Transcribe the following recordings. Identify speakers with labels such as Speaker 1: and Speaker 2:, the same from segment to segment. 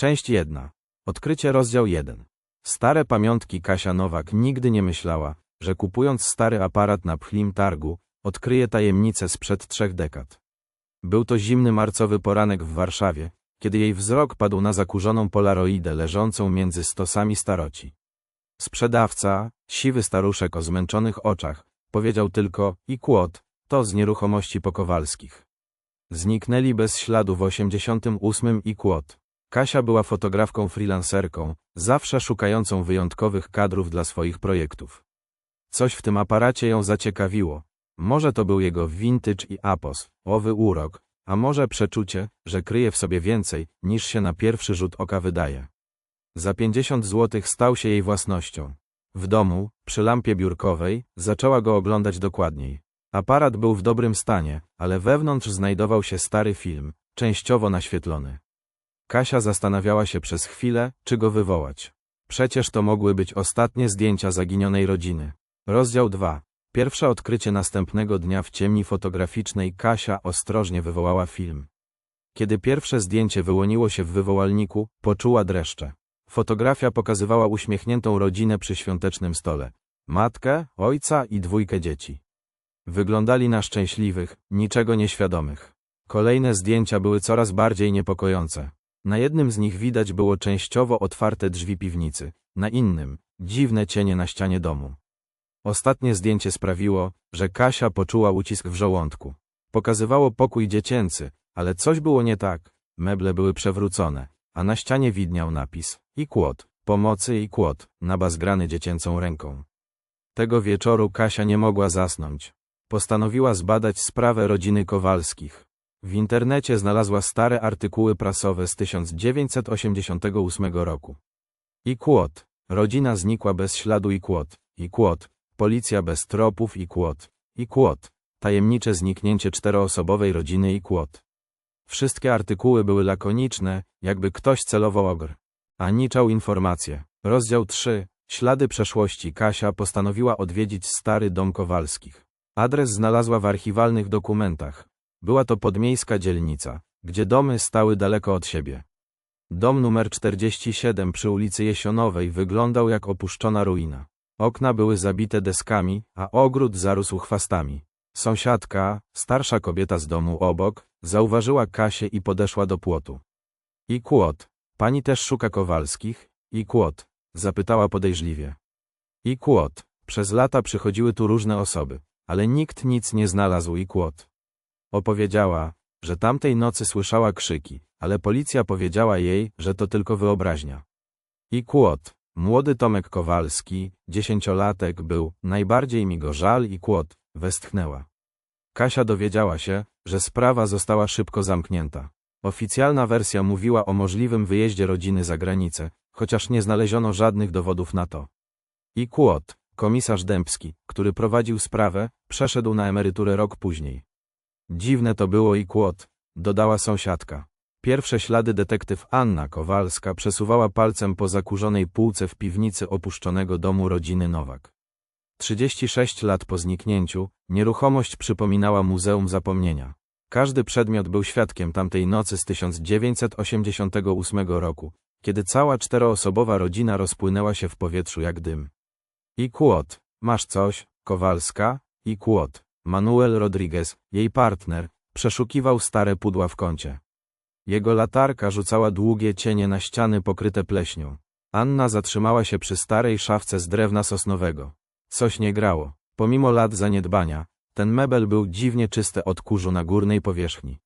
Speaker 1: Część jedna. Odkrycie rozdział 1. Stare pamiątki Kasia Nowak nigdy nie myślała, że kupując stary aparat na pchlim targu, odkryje tajemnicę sprzed trzech dekad. Był to zimny marcowy poranek w Warszawie, kiedy jej wzrok padł na zakurzoną polaroidę leżącą między stosami staroci. Sprzedawca, siwy staruszek o zmęczonych oczach, powiedział tylko i kłot, to z nieruchomości pokowalskich. Zniknęli bez śladu w 88 i kłot. Kasia była fotografką freelancerką, zawsze szukającą wyjątkowych kadrów dla swoich projektów. Coś w tym aparacie ją zaciekawiło. Może to był jego vintage i apos, owy urok, a może przeczucie, że kryje w sobie więcej, niż się na pierwszy rzut oka wydaje. Za 50 złotych stał się jej własnością. W domu, przy lampie biurkowej, zaczęła go oglądać dokładniej. Aparat był w dobrym stanie, ale wewnątrz znajdował się stary film, częściowo naświetlony. Kasia zastanawiała się przez chwilę, czy go wywołać. Przecież to mogły być ostatnie zdjęcia zaginionej rodziny. Rozdział 2. Pierwsze odkrycie następnego dnia w ciemni fotograficznej Kasia ostrożnie wywołała film. Kiedy pierwsze zdjęcie wyłoniło się w wywołalniku, poczuła dreszcze. Fotografia pokazywała uśmiechniętą rodzinę przy świątecznym stole. Matkę, ojca i dwójkę dzieci. Wyglądali na szczęśliwych, niczego nieświadomych. Kolejne zdjęcia były coraz bardziej niepokojące. Na jednym z nich widać było częściowo otwarte drzwi piwnicy, na innym dziwne cienie na ścianie domu. Ostatnie zdjęcie sprawiło, że Kasia poczuła ucisk w żołądku. Pokazywało pokój dziecięcy, ale coś było nie tak. Meble były przewrócone, a na ścianie widniał napis i kłot, pomocy i kłot, nabazgrany dziecięcą ręką. Tego wieczoru Kasia nie mogła zasnąć. Postanowiła zbadać sprawę rodziny Kowalskich. W internecie znalazła stare artykuły prasowe z 1988 roku. I kłot. Rodzina znikła bez śladu i kłot. I kłot. Policja bez tropów i kłot. I kłot. Tajemnicze zniknięcie czteroosobowej rodziny i kłot. Wszystkie artykuły były lakoniczne, jakby ktoś celował ogr. A niczał informacje. Rozdział 3. Ślady przeszłości Kasia postanowiła odwiedzić stary dom Kowalskich. Adres znalazła w archiwalnych dokumentach. Była to podmiejska dzielnica, gdzie domy stały daleko od siebie. Dom numer 47 przy ulicy Jesionowej wyglądał jak opuszczona ruina. Okna były zabite deskami, a ogród zarósł chwastami. Sąsiadka, starsza kobieta z domu obok, zauważyła Kasię i podeszła do płotu. I kłot. Pani też szuka Kowalskich? I kłot. Zapytała podejrzliwie. I kłot. Przez lata przychodziły tu różne osoby, ale nikt nic nie znalazł i kłot. Opowiedziała, że tamtej nocy słyszała krzyki, ale policja powiedziała jej, że to tylko wyobraźnia. I kłot. Młody Tomek Kowalski, dziesięciolatek, był, najbardziej mi go żal i kłot, westchnęła. Kasia dowiedziała się, że sprawa została szybko zamknięta. Oficjalna wersja mówiła o możliwym wyjeździe rodziny za granicę, chociaż nie znaleziono żadnych dowodów na to. I kłot, komisarz Dębski, który prowadził sprawę, przeszedł na emeryturę rok później. Dziwne to było i kłot, dodała sąsiadka. Pierwsze ślady detektyw Anna Kowalska przesuwała palcem po zakurzonej półce w piwnicy opuszczonego domu rodziny Nowak. 36 lat po zniknięciu, nieruchomość przypominała Muzeum Zapomnienia. Każdy przedmiot był świadkiem tamtej nocy z 1988 roku, kiedy cała czteroosobowa rodzina rozpłynęła się w powietrzu jak dym. I kłot, masz coś, Kowalska? I kłot. Manuel Rodriguez, jej partner, przeszukiwał stare pudła w kącie. Jego latarka rzucała długie cienie na ściany pokryte pleśnią. Anna zatrzymała się przy starej szafce z drewna sosnowego. Coś nie grało. Pomimo lat zaniedbania, ten mebel był dziwnie czysty od kurzu na górnej powierzchni.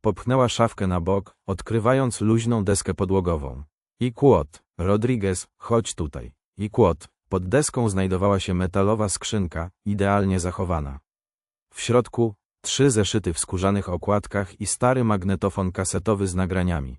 Speaker 1: Popchnęła szafkę na bok, odkrywając luźną deskę podłogową. I kłot, Rodriguez, chodź tutaj. I kłot, pod deską znajdowała się metalowa skrzynka, idealnie zachowana. W środku trzy zeszyty w skórzanych okładkach i stary magnetofon kasetowy z nagraniami.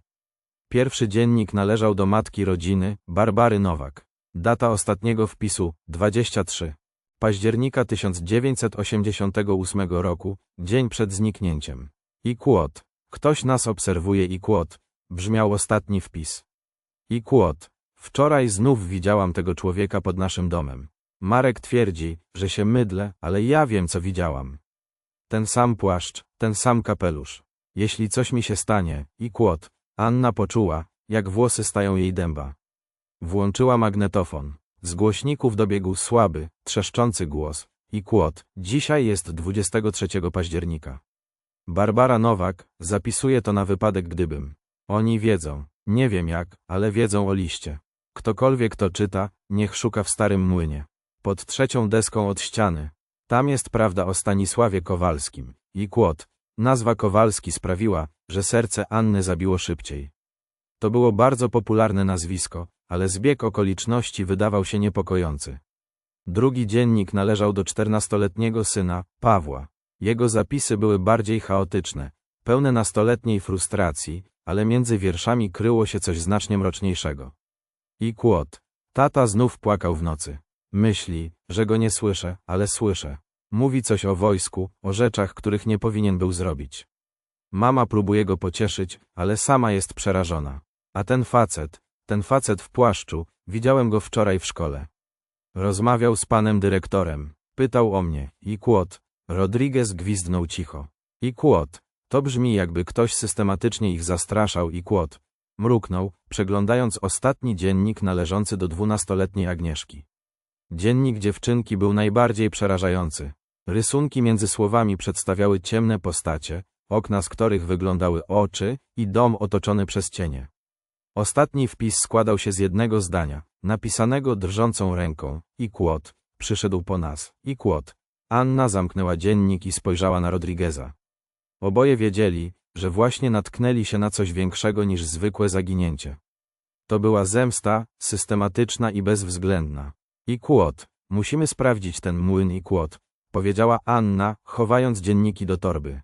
Speaker 1: Pierwszy dziennik należał do matki rodziny, Barbary Nowak. Data ostatniego wpisu 23 października 1988 roku, dzień przed zniknięciem. I kłot. Ktoś nas obserwuje i kłot. Brzmiał ostatni wpis. I kłot. Wczoraj znów widziałam tego człowieka pod naszym domem. Marek twierdzi, że się mydlę, ale ja wiem, co widziałam. Ten sam płaszcz, ten sam kapelusz. Jeśli coś mi się stanie, i kłot. Anna poczuła, jak włosy stają jej dęba. Włączyła magnetofon. Z głośników dobiegł słaby, trzeszczący głos. I kłot. Dzisiaj jest 23 października. Barbara Nowak zapisuje to na wypadek gdybym. Oni wiedzą. Nie wiem jak, ale wiedzą o liście. Ktokolwiek to czyta, niech szuka w starym młynie. Pod trzecią deską od ściany. Tam jest prawda o Stanisławie Kowalskim. I kłot. Nazwa Kowalski sprawiła, że serce Anny zabiło szybciej. To było bardzo popularne nazwisko, ale zbieg okoliczności wydawał się niepokojący. Drugi dziennik należał do czternastoletniego syna, Pawła. Jego zapisy były bardziej chaotyczne, pełne nastoletniej frustracji, ale między wierszami kryło się coś znacznie mroczniejszego. I kłot. Tata znów płakał w nocy. Myśli, że go nie słyszę, ale słyszę. Mówi coś o wojsku, o rzeczach, których nie powinien był zrobić. Mama próbuje go pocieszyć, ale sama jest przerażona. A ten facet, ten facet w płaszczu, widziałem go wczoraj w szkole. Rozmawiał z panem dyrektorem, pytał o mnie, i kłot. Rodriguez gwizdnął cicho. I kłot. To brzmi jakby ktoś systematycznie ich zastraszał i kłot. Mruknął, przeglądając ostatni dziennik należący do dwunastoletniej Agnieszki. Dziennik dziewczynki był najbardziej przerażający. Rysunki między słowami przedstawiały ciemne postacie, okna z których wyglądały oczy i dom otoczony przez cienie. Ostatni wpis składał się z jednego zdania, napisanego drżącą ręką, i kłot, przyszedł po nas, i kłot. Anna zamknęła dziennik i spojrzała na Rodrigueza. Oboje wiedzieli, że właśnie natknęli się na coś większego niż zwykłe zaginięcie. To była zemsta, systematyczna i bezwzględna. I kłot, musimy sprawdzić ten młyn i kłot, powiedziała Anna, chowając dzienniki do torby.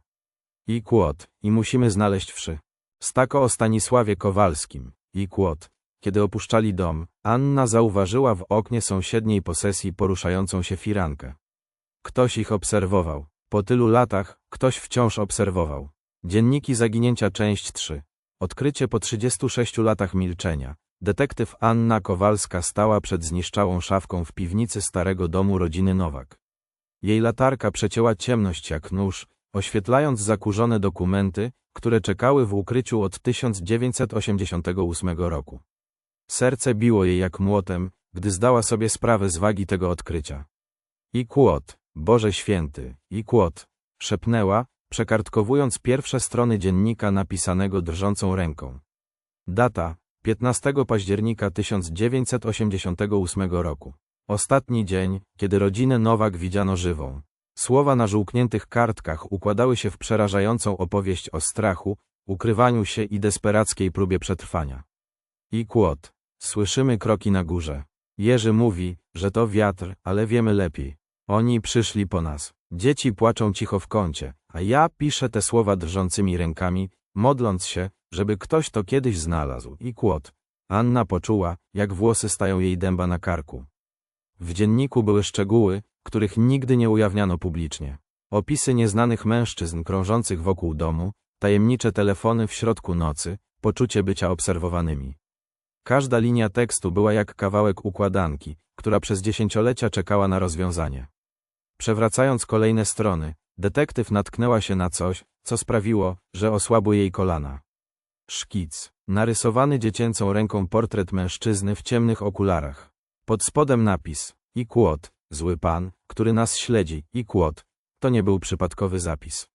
Speaker 1: I kłot, i musimy znaleźć wszy. Stako o Stanisławie Kowalskim, i kłot. Kiedy opuszczali dom, Anna zauważyła w oknie sąsiedniej posesji poruszającą się firankę. Ktoś ich obserwował. Po tylu latach, ktoś wciąż obserwował. Dzienniki zaginięcia część 3. Odkrycie po 36 latach milczenia. Detektyw Anna Kowalska stała przed zniszczałą szafką w piwnicy starego domu rodziny Nowak. Jej latarka przecięła ciemność jak nóż, oświetlając zakurzone dokumenty, które czekały w ukryciu od 1988 roku. Serce biło jej jak młotem, gdy zdała sobie sprawę z wagi tego odkrycia. I kłot, Boże Święty, i kłot, szepnęła, przekartkowując pierwsze strony dziennika napisanego drżącą ręką. Data, 15 października 1988 roku. Ostatni dzień, kiedy rodzinę Nowak widziano żywą. Słowa na żółkniętych kartkach układały się w przerażającą opowieść o strachu, ukrywaniu się i desperackiej próbie przetrwania. I kłot. Słyszymy kroki na górze. Jerzy mówi, że to wiatr, ale wiemy lepiej. Oni przyszli po nas. Dzieci płaczą cicho w kącie, a ja piszę te słowa drżącymi rękami, modląc się, żeby ktoś to kiedyś znalazł. I kłot. Anna poczuła, jak włosy stają jej dęba na karku. W dzienniku były szczegóły, których nigdy nie ujawniano publicznie. Opisy nieznanych mężczyzn krążących wokół domu, tajemnicze telefony w środku nocy, poczucie bycia obserwowanymi. Każda linia tekstu była jak kawałek układanki, która przez dziesięciolecia czekała na rozwiązanie. Przewracając kolejne strony, detektyw natknęła się na coś, co sprawiło, że osłabły jej kolana. Szkic. Narysowany dziecięcą ręką portret mężczyzny w ciemnych okularach. Pod spodem napis. I kłot. Zły pan, który nas śledzi. I kłot. To nie był przypadkowy zapis.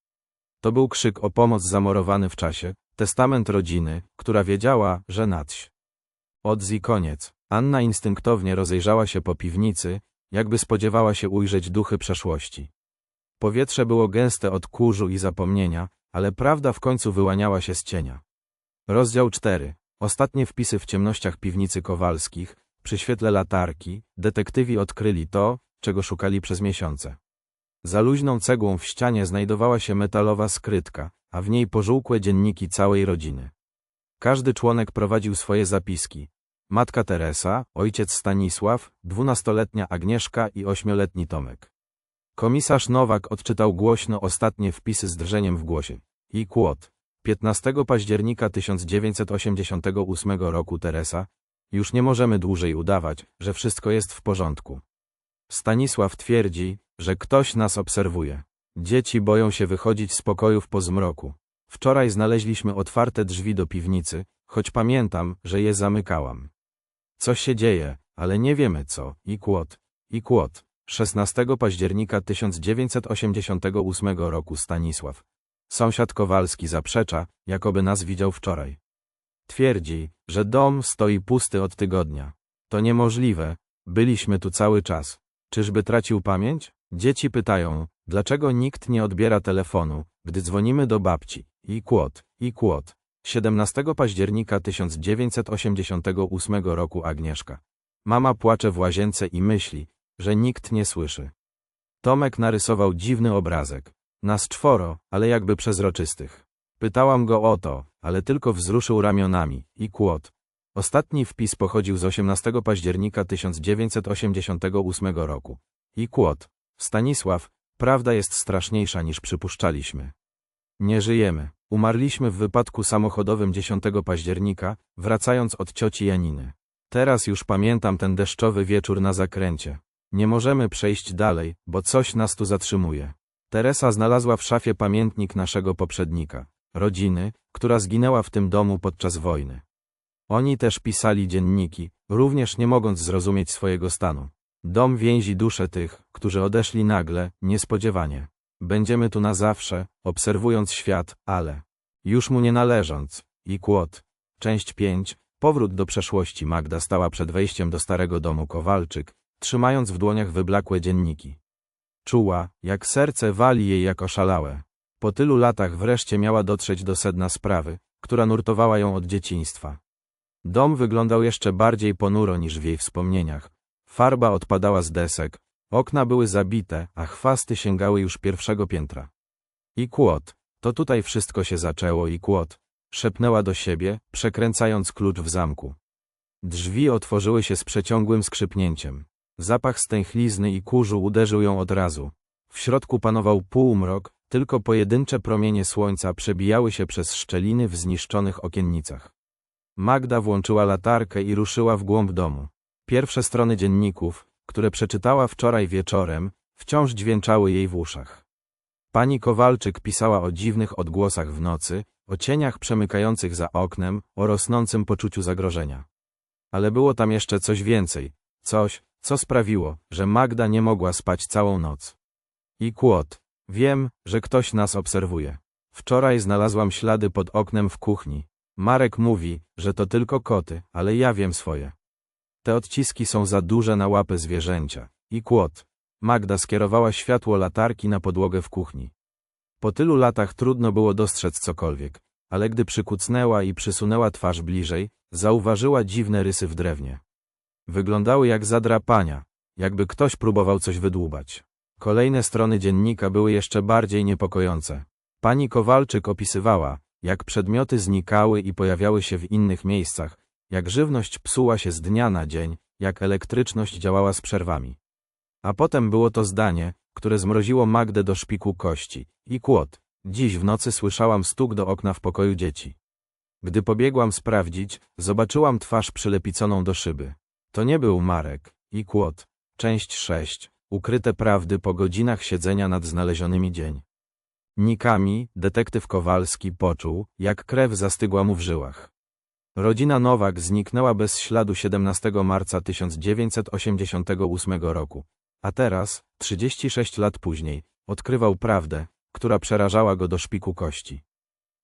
Speaker 1: To był krzyk o pomoc zamorowany w czasie, testament rodziny, która wiedziała, że nadś. I koniec. Anna instynktownie rozejrzała się po piwnicy, jakby spodziewała się ujrzeć duchy przeszłości. Powietrze było gęste od kurzu i zapomnienia, ale prawda w końcu wyłaniała się z cienia. Rozdział 4. Ostatnie wpisy w ciemnościach piwnicy Kowalskich, przy świetle latarki, detektywi odkryli to, czego szukali przez miesiące. Za luźną cegłą w ścianie znajdowała się metalowa skrytka, a w niej pożółkłe dzienniki całej rodziny. Każdy członek prowadził swoje zapiski, Matka Teresa, ojciec Stanisław, dwunastoletnia Agnieszka i ośmioletni Tomek. Komisarz Nowak odczytał głośno ostatnie wpisy z drżeniem w głosie. I kłot. 15 października 1988 roku Teresa. Już nie możemy dłużej udawać, że wszystko jest w porządku. Stanisław twierdzi, że ktoś nas obserwuje. Dzieci boją się wychodzić z pokojów po zmroku. Wczoraj znaleźliśmy otwarte drzwi do piwnicy, choć pamiętam, że je zamykałam. Coś się dzieje, ale nie wiemy co. I kłot. I kłot. 16 października 1988 roku Stanisław. Sąsiad Kowalski zaprzecza, jakoby nas widział wczoraj. Twierdzi, że dom stoi pusty od tygodnia. To niemożliwe, byliśmy tu cały czas. Czyżby tracił pamięć? Dzieci pytają, dlaczego nikt nie odbiera telefonu, gdy dzwonimy do babci. I kłot, i kłot. 17 października 1988 roku Agnieszka. Mama płacze w łazience i myśli, że nikt nie słyszy. Tomek narysował dziwny obrazek. Nas czworo, ale jakby przezroczystych. Pytałam go o to, ale tylko wzruszył ramionami i kłot. Ostatni wpis pochodził z 18 października 1988 roku. I kłot. Stanisław, prawda jest straszniejsza niż przypuszczaliśmy. Nie żyjemy. Umarliśmy w wypadku samochodowym 10 października, wracając od cioci Janiny. Teraz już pamiętam ten deszczowy wieczór na zakręcie. Nie możemy przejść dalej, bo coś nas tu zatrzymuje. Teresa znalazła w szafie pamiętnik naszego poprzednika, rodziny, która zginęła w tym domu podczas wojny. Oni też pisali dzienniki, również nie mogąc zrozumieć swojego stanu. Dom więzi duszę tych, którzy odeszli nagle, niespodziewanie. Będziemy tu na zawsze, obserwując świat, ale już mu nie należąc. I kłot. Część 5. Powrót do przeszłości Magda stała przed wejściem do starego domu Kowalczyk, trzymając w dłoniach wyblakłe dzienniki. Czuła, jak serce wali jej jak oszalałe. Po tylu latach wreszcie miała dotrzeć do sedna sprawy, która nurtowała ją od dzieciństwa. Dom wyglądał jeszcze bardziej ponuro niż w jej wspomnieniach. Farba odpadała z desek, okna były zabite, a chwasty sięgały już pierwszego piętra. I kłot. To tutaj wszystko się zaczęło i kłot. Szepnęła do siebie, przekręcając klucz w zamku. Drzwi otworzyły się z przeciągłym skrzypnięciem. Zapach stęchlizny i kurzu uderzył ją od razu. W środku panował półmrok, tylko pojedyncze promienie słońca przebijały się przez szczeliny w zniszczonych okiennicach. Magda włączyła latarkę i ruszyła w głąb domu. Pierwsze strony dzienników, które przeczytała wczoraj wieczorem, wciąż dźwięczały jej w uszach. Pani Kowalczyk pisała o dziwnych odgłosach w nocy, o cieniach przemykających za oknem, o rosnącym poczuciu zagrożenia. Ale było tam jeszcze coś więcej, coś, co sprawiło, że Magda nie mogła spać całą noc. I kłot. Wiem, że ktoś nas obserwuje. Wczoraj znalazłam ślady pod oknem w kuchni. Marek mówi, że to tylko koty, ale ja wiem swoje. Te odciski są za duże na łapy zwierzęcia. I kłot. Magda skierowała światło latarki na podłogę w kuchni. Po tylu latach trudno było dostrzec cokolwiek, ale gdy przykucnęła i przysunęła twarz bliżej, zauważyła dziwne rysy w drewnie. Wyglądały jak zadrapania, jakby ktoś próbował coś wydłubać. Kolejne strony dziennika były jeszcze bardziej niepokojące. Pani Kowalczyk opisywała, jak przedmioty znikały i pojawiały się w innych miejscach, jak żywność psuła się z dnia na dzień, jak elektryczność działała z przerwami. A potem było to zdanie, które zmroziło Magdę do szpiku kości. I kłot. Dziś w nocy słyszałam stuk do okna w pokoju dzieci. Gdy pobiegłam sprawdzić, zobaczyłam twarz przylepiconą do szyby. To nie był Marek. I kłot. Część 6. Ukryte prawdy po godzinach siedzenia nad znalezionymi dzień. Nikami, detektyw Kowalski poczuł, jak krew zastygła mu w żyłach. Rodzina Nowak zniknęła bez śladu 17 marca 1988 roku, a teraz, 36 lat później, odkrywał prawdę, która przerażała go do szpiku kości.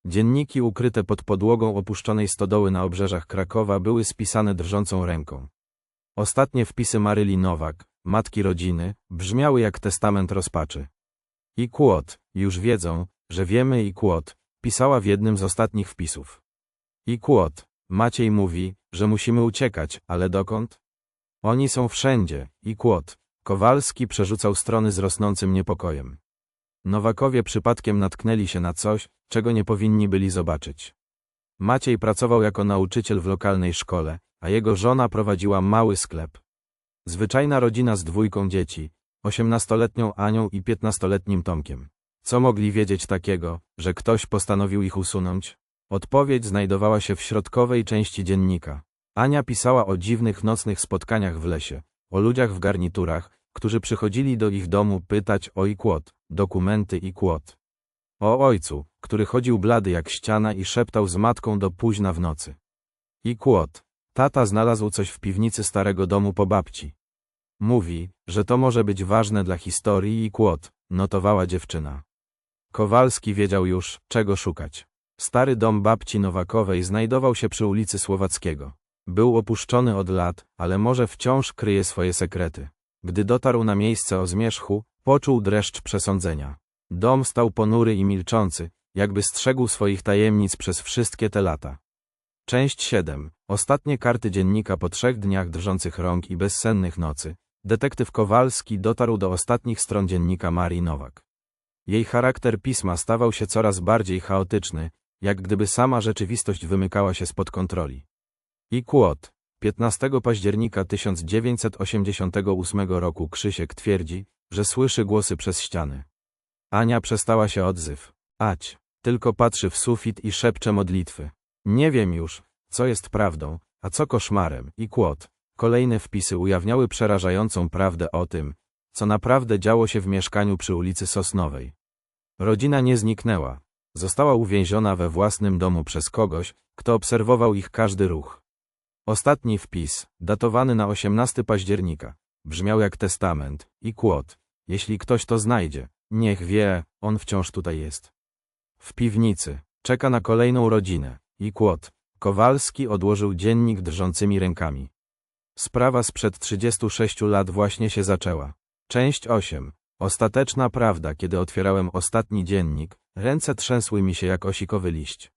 Speaker 1: Dzienniki ukryte pod podłogą opuszczonej stodoły na obrzeżach Krakowa były spisane drżącą ręką. Ostatnie wpisy Maryli Nowak, matki rodziny, brzmiały jak testament rozpaczy. I Kłot, już wiedzą, że wiemy i Kłot, pisała w jednym z ostatnich wpisów. I Kłot, Maciej mówi, że musimy uciekać, ale dokąd? Oni są wszędzie, i Kłot. Kowalski przerzucał strony z rosnącym niepokojem. Nowakowie przypadkiem natknęli się na coś, czego nie powinni byli zobaczyć. Maciej pracował jako nauczyciel w lokalnej szkole, a jego żona prowadziła mały sklep. Zwyczajna rodzina z dwójką dzieci, osiemnastoletnią Anią i piętnastoletnim Tomkiem. Co mogli wiedzieć takiego, że ktoś postanowił ich usunąć? Odpowiedź znajdowała się w środkowej części dziennika. Ania pisała o dziwnych nocnych spotkaniach w lesie, o ludziach w garniturach, którzy przychodzili do ich domu pytać o i dokumenty i kłot. O ojcu, który chodził blady jak ściana i szeptał z matką do późna w nocy. I kłot. Tata znalazł coś w piwnicy starego domu po babci. Mówi, że to może być ważne dla historii i kłot, notowała dziewczyna. Kowalski wiedział już, czego szukać. Stary dom babci Nowakowej znajdował się przy ulicy Słowackiego. Był opuszczony od lat, ale może wciąż kryje swoje sekrety. Gdy dotarł na miejsce o zmierzchu, poczuł dreszcz przesądzenia. Dom stał ponury i milczący, jakby strzegł swoich tajemnic przez wszystkie te lata. Część 7. Ostatnie karty dziennika po trzech dniach drżących rąk i bezsennych nocy. Detektyw Kowalski dotarł do ostatnich stron dziennika Marii Nowak. Jej charakter pisma stawał się coraz bardziej chaotyczny, jak gdyby sama rzeczywistość wymykała się spod kontroli. I kłot. 15 października 1988 roku Krzysiek twierdzi, że słyszy głosy przez ściany. Ania przestała się odzyw. Ać. Tylko patrzy w sufit i szepcze modlitwy. Nie wiem już, co jest prawdą, a co koszmarem. I kłot. Kolejne wpisy ujawniały przerażającą prawdę o tym, co naprawdę działo się w mieszkaniu przy ulicy Sosnowej. Rodzina nie zniknęła. Została uwięziona we własnym domu przez kogoś, kto obserwował ich każdy ruch. Ostatni wpis, datowany na 18 października, brzmiał jak testament i kłot. Jeśli ktoś to znajdzie, niech wie, on wciąż tutaj jest. W piwnicy, czeka na kolejną rodzinę i kłot. Kowalski odłożył dziennik drżącymi rękami. Sprawa sprzed 36 lat właśnie się zaczęła. Część 8. Ostateczna prawda, kiedy otwierałem ostatni dziennik, ręce trzęsły mi się jak osikowy liść.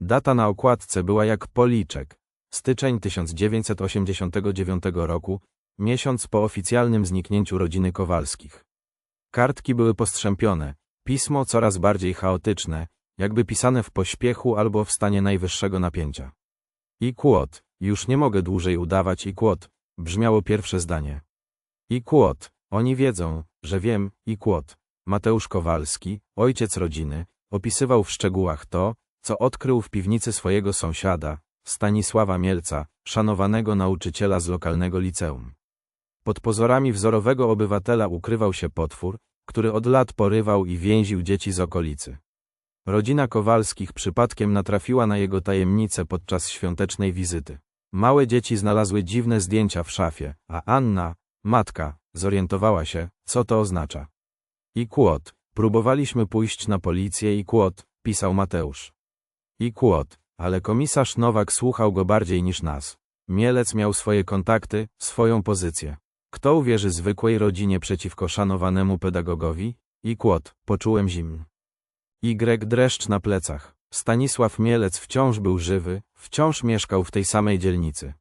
Speaker 1: Data na okładce była jak policzek. Styczeń 1989 roku, miesiąc po oficjalnym zniknięciu rodziny Kowalskich. Kartki były postrzępione, pismo coraz bardziej chaotyczne, jakby pisane w pośpiechu albo w stanie najwyższego napięcia. I kłot, już nie mogę dłużej udawać i kłot, brzmiało pierwsze zdanie. I kłot, oni wiedzą, że wiem, i kłot. Mateusz Kowalski, ojciec rodziny, opisywał w szczegółach to, co odkrył w piwnicy swojego sąsiada, Stanisława Mielca, szanowanego nauczyciela z lokalnego liceum. Pod pozorami wzorowego obywatela ukrywał się potwór, który od lat porywał i więził dzieci z okolicy. Rodzina Kowalskich przypadkiem natrafiła na jego tajemnicę podczas świątecznej wizyty. Małe dzieci znalazły dziwne zdjęcia w szafie, a Anna, matka, zorientowała się, co to oznacza. I kłot. Próbowaliśmy pójść na policję i kłot, pisał Mateusz. I kłot, ale komisarz Nowak słuchał go bardziej niż nas. Mielec miał swoje kontakty, swoją pozycję. Kto uwierzy zwykłej rodzinie przeciwko szanowanemu pedagogowi? I kłot, poczułem zimn. Y dreszcz na plecach. Stanisław Mielec wciąż był żywy, wciąż mieszkał w tej samej dzielnicy.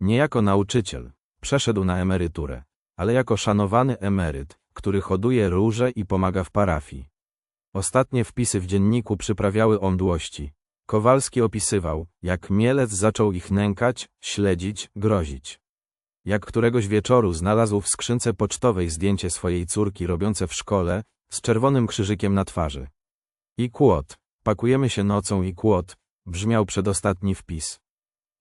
Speaker 1: Nie jako nauczyciel, przeszedł na emeryturę, ale jako szanowany emeryt, który hoduje róże i pomaga w parafii. Ostatnie wpisy w dzienniku przyprawiały o mdłości. Kowalski opisywał, jak Mielec zaczął ich nękać, śledzić, grozić. Jak któregoś wieczoru znalazł w skrzynce pocztowej zdjęcie swojej córki robiące w szkole, z czerwonym krzyżykiem na twarzy. I kłot. Pakujemy się nocą i kłot, brzmiał przedostatni wpis.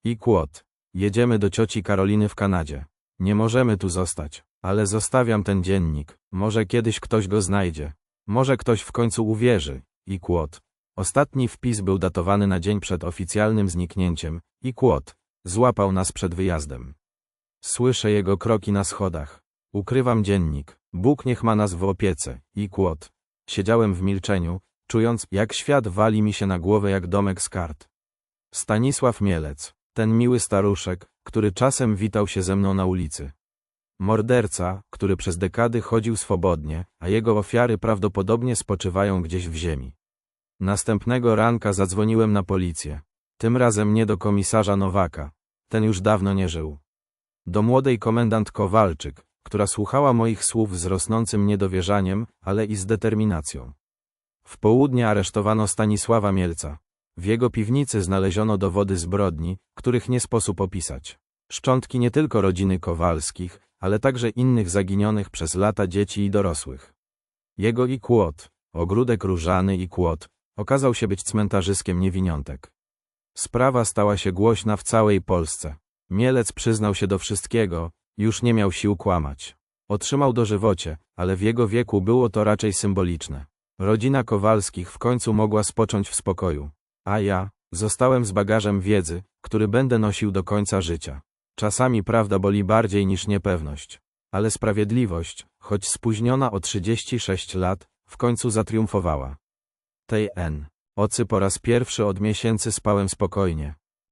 Speaker 1: I kłot. Jedziemy do cioci Karoliny w Kanadzie. Nie możemy tu zostać, ale zostawiam ten dziennik. Może kiedyś ktoś go znajdzie. Może ktoś w końcu uwierzy. I kłot. Ostatni wpis był datowany na dzień przed oficjalnym zniknięciem. I kłot. Złapał nas przed wyjazdem. Słyszę jego kroki na schodach. Ukrywam dziennik. Bóg niech ma nas w opiece. I kłot. Siedziałem w milczeniu, czując, jak świat wali mi się na głowę jak domek z kart. Stanisław Mielec, ten miły staruszek, który czasem witał się ze mną na ulicy. Morderca, który przez dekady chodził swobodnie, a jego ofiary prawdopodobnie spoczywają gdzieś w ziemi. Następnego ranka zadzwoniłem na policję. Tym razem nie do komisarza Nowaka. Ten już dawno nie żył. Do młodej komendant Kowalczyk, która słuchała moich słów z rosnącym niedowierzaniem, ale i z determinacją. W południe aresztowano Stanisława Mielca. W jego piwnicy znaleziono dowody zbrodni, których nie sposób opisać. Szczątki nie tylko rodziny Kowalskich, ale także innych zaginionych przez lata dzieci i dorosłych. Jego i kłot, ogródek różany i kłot, okazał się być cmentarzyskiem niewiniątek. Sprawa stała się głośna w całej Polsce. Mielec przyznał się do wszystkiego, już nie miał sił kłamać. Otrzymał dożywocie, ale w jego wieku było to raczej symboliczne. Rodzina Kowalskich w końcu mogła spocząć w spokoju. A ja, zostałem z bagażem wiedzy, który będę nosił do końca życia. Czasami prawda boli bardziej niż niepewność. Ale sprawiedliwość, choć spóźniona o 36 lat, w końcu zatriumfowała. Tej N. Ocy po raz pierwszy od miesięcy spałem spokojnie.